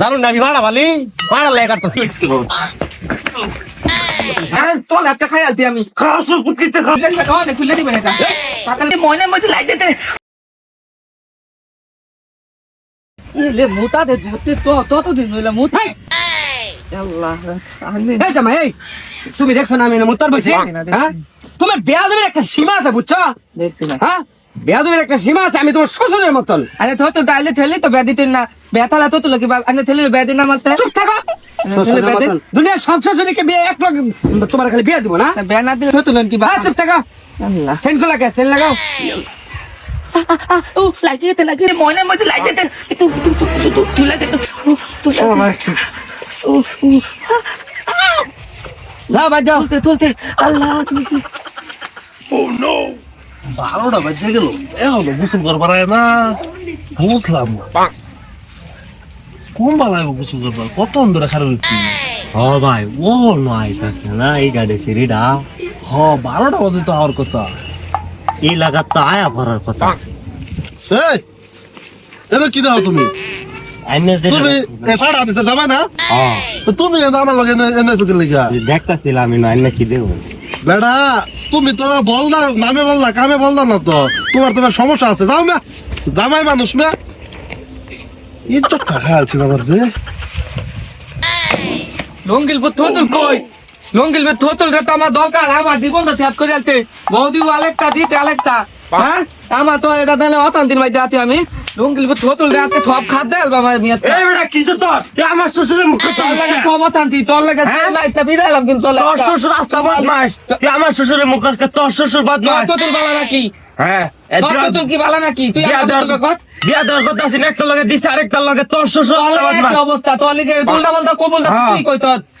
জানুন না আমি ভাড়া ভালি ভাড়া লেগে কাটতেছি। হ্যাঁ চল একটা খাই আলতি আমি। খাসু কুটিতে খা খুলে দিবে না খুলে দিবে না সকালে ময়নার মধ্যে লাই যেতে লে মুতা দে মুতে তো তত দিন হইলা মুতা। আল্লাহ আমি এই জামাই এই তুমি দেখছ না আমি না মুত্তার বসি হ্যাঁ? তোমার বেয়াদবের একটা সীমা আছে বুঝছ? হ্যাঁ? বেয়াদবের একটা সীমা আছে আমি তোমার শ্বশুরের মতন। আরে তো তো ডাইলে ঠেলে তো বেদি তিন না। বেতালা তো তো লাগি আনে ঠেলে বেদি না মারতে চুপ থাকো। দুনিয়ার সব শ্বশুরকে বিয়ে এক লোক তোমার খালি বিয়ে দিব না? বে না দিলে তো তো কি বা চুপ থাকো। সেন্টগুলা কে? সেন্ট লাগাও। ও মধ্যে তুলে দে ও তুলতে তুলতে। আল্লাহ তুমি বারোটা বাজে গেল। এখনও গোসল করবার না। বুঝলাম। কোন গোসল করবার কত অন্ধরে খারাপ হয়েছি ও ভাই ও নয় থাকে না এই গাড়ি সিঁড়িটা হ বারোটা বাজে তো আর কথা। এই লাগার তো আয়া ভরার কথা। এটা কি দাও তুমি? তুমি সাড়া আনিছে যাবা না? তো তুমি আমার লগে এনে লেগা। দেখতেছিলাম আমি না কি দেবো? বেড়া তুমি তো বল না নামে বল না কামে বল না তো। তোমার তোমার সমস্যা আছে। যাও না জামাই মানুষ না ইজ্জত টাকা আছে আমার যে লঙ্গিল থোতুল কই লঙ্গিল থোতুল রে তো আমার দরকার আমার জীবন তো ত্যাগ করে আলতে বৌদি আলেকটা দিতে আলেকটা হ্যাঁ? আমার তো এটা দিলে অশান্তির মধ্যে আছি আমি। লঙ্গিল বু থোতুল রে থপ খাদ দেল বাবা মিয়া এই বেটা কিসে তোর? আমার শ্বশুরের মুখ তোর লাগে কব অশান্তি তোর লাগে লাইটটা বিদাইলাম কিন্তু তোর তোর শ্বশুর রাস্তা বদমাস তুই আমার শ্বশুরের মুখ আজকে তোর শ্বশুর বদমাস তোর বালা নাকি? হ্যাঁ। তোর কি বালা নাকি? তুই বিয়া আমার দেওয়ার তোকে কর। বিয়া দেওয়ার কথা আছে একটা লগে দিছে আরেকটা লগে তোর শ্বশুর অবস্থা তোর লিগে উল্টা পাল্টা কবুল হ্যাঁ। তুই কই তোর?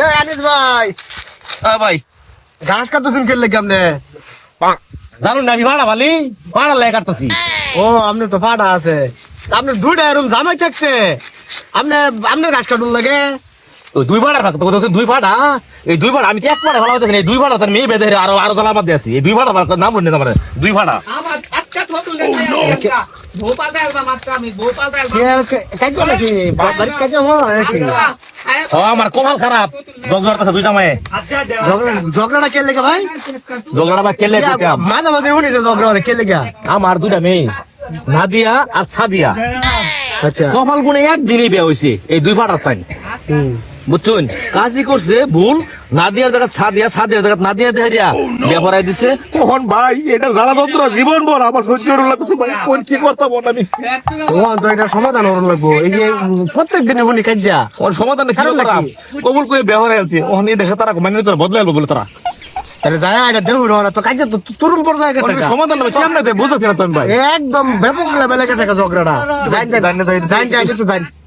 এ আনিস ভাই। হ্যাঁ ভাই। ঘাস কাটতেছেন কেলে কেমনে জানুন আমি ভাড়া ভালি ভাড়া লেগে কাটতেছি। ও আপনার তো ফাটা আছে। আপনার দুইটা জামাই থাকছে। আপনি আপনার ঘাস কাটুন লাগে। দুই ভাড়া তো দুই ভাড়া? এই দুই ভাড়া আমি তো এক ভাড়া ভালো দুই ভাড়া তার মেয়ে বেঁধে আরও আরও জ্বালা বাদ দিয়ে আছি। এই দুই ভাড়া নাম বলি না আমার দুই ভাড়া। ভোপাল আমি ভোপাল ও আমার কপাল খারাপ। জগড়ার কথা দুই মায়ে ঝগড়াটা কে লেগে ভাই? জগড়া বা কেলে দিতাম মাঝে মাঝে উনি যে ঝগড়া কে লেগে। আমার দুইটা মেয়ে নাদিয়া আর সাদিয়া। আচ্ছা। কপাল গুনে একদিনই বিয়ে হয়েছে এই দুই ফাটার তাই বুঝছেন? কাজই করছে ভুল নাদিয়ার জায়গা সাদিয়া সাদিয়ার জায়গা নাদিয়া দেহারিয়া বিয়ে করাই দিছে। তখন ভাই? এটা জ্বালা যন্ত্র জীবন ভর আমার সহ্য হলো লাগতেছে ভাই কোন কি করতে বল আমি? তো এটা সমাধান হওয়ার লাগবো। এই যে প্রত্যেক দিনে উনি কাজা ওর সমাধান কি করাম কবুল করে হয়ে আছে দেখে তারা মানে তোরা বদলে আলবো বলে তারা। তাহলে যায় এটা দেখুন না। তো কাজা তো তরুণ পর্যায়ে গেছে সমাধান হবে কেমন দেয়? বুঝতে না তুমি ভাই। একদম ব্যাপক লেভেলে গেছে ঝগড়াটা। যাই যাই যাই যাই একটু যাই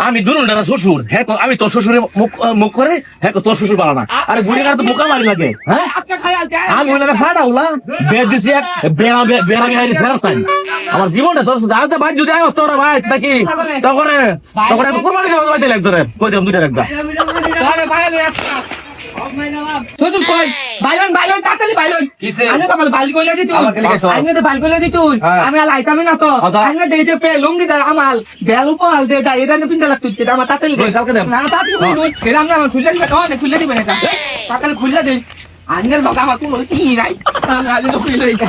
আমি দুরুল দাদা শ্বশুর। হ্যাঁ আমি তোর শ্বশুরের মুখ করে হ্যাঁ তোর শ্বশুর বাড়া না। আরে বুড়ি তো বোকা মারি লাগে হ্যাঁ? আটকা খাই আলতি আমি ওই ফাটা উলা বেদ দিছি এক বেড়া বেড়া বেড়া ফেরত পাই আমার জীবনটা তোর সাথে ভাই যদি আয় তোরা ভাই নাকি? তখন তখন এত কুরবানি দেওয়া দিলে একদম কই দিলাম দুইটা একদম তাহলে একটা থতুল কই বাইলন বাইলন তাড়াতাড়ি বাইলন কিসে? আনে তো বাল কইলা দি তুই। আমার কেলে গেছো? আনে তো বাল কইলা দি তুই। হ্যাঁ। আমি আইতামি না তো। হ্যাঁ, তো? আনে পে লুঙ্গি দা আমাল বেল উপহাল দে দা এদানে পিন্ডা লাগতো এটা আমার তাড়াতাড়ি কালকে দে। না তাড়াতাড়ি কই নই এরা আমরা খুললে দিবে। না খুললে দিবে না তাড়াতাড়ি খুললে দে। আনে লগা আমার কোনো কি নাই। আমি আজ তো খুললে এটা